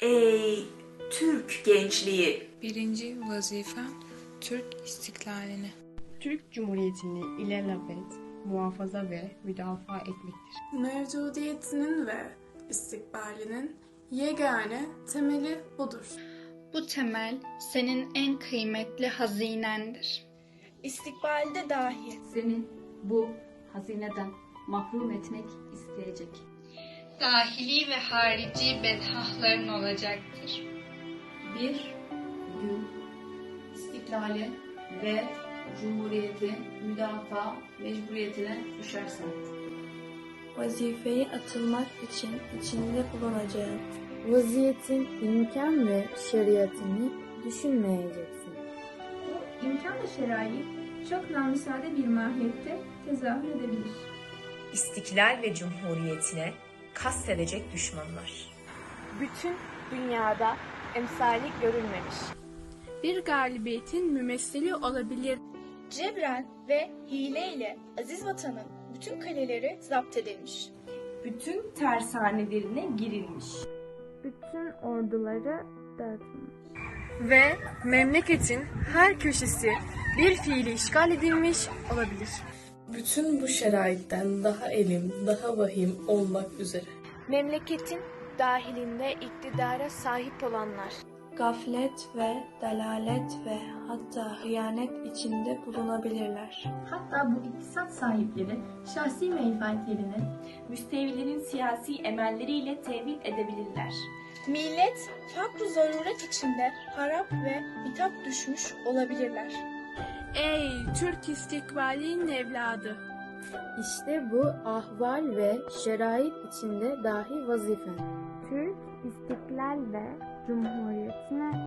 Ey Türk gençliği! Birinci vazifen Türk istiklalini. Türk Cumhuriyeti'ni ilelebet muhafaza ve müdafaa etmektir. mevcudiyetinin ve istikbalinin yegane temeli budur. Bu temel senin en kıymetli hazinendir. İstikbalde dahi seni bu hazineden mahrum etmek isteyecek. Dahili ve harici bedhahların olacaktır. Bir gün istiklale ve cumhuriyeti müdafaa mecburiyetine düşersen. Vazifeye atılmak için içinde bulunacağın vaziyetin imkan ve şeriatını düşünmeyeceksin. bu imkan ve şerait çok namüsade bir mahiyette tezahür edebilir. İstiklal ve cumhuriyetine kastedecek düşmanlar. bütün dünyada emsali görülmemiş. Bir galibiyetin mümessili olabilir. Cebren ve hileyle aziz vatanın bütün kaleleri zapt edilmiş. Bütün tersanelerine girilmiş. Bütün orduları dağıtmış. Ve memleketin her köşesi bir fiili işgal edilmiş olabilir. Bütün bu şeraitten daha elim, daha vahim olmak üzere. Memleketin dahilinde iktidara sahip olanlar. Gaflet ve dalalet ve hatta hıyanet içinde bulunabilirler. Hatta bu iktisat sahipleri şahsi menfaatlerini Müstevlilerin siyasi emelleriyle tevil edebilirler. millet fakr zaruret içinde harap ve bitap düşmüş olabilirler. Ey Türk istikbalinin evladı! İşte bu ahval ve şerait içinde dahi vazifen. Türk istiklal ve cumhuriyetine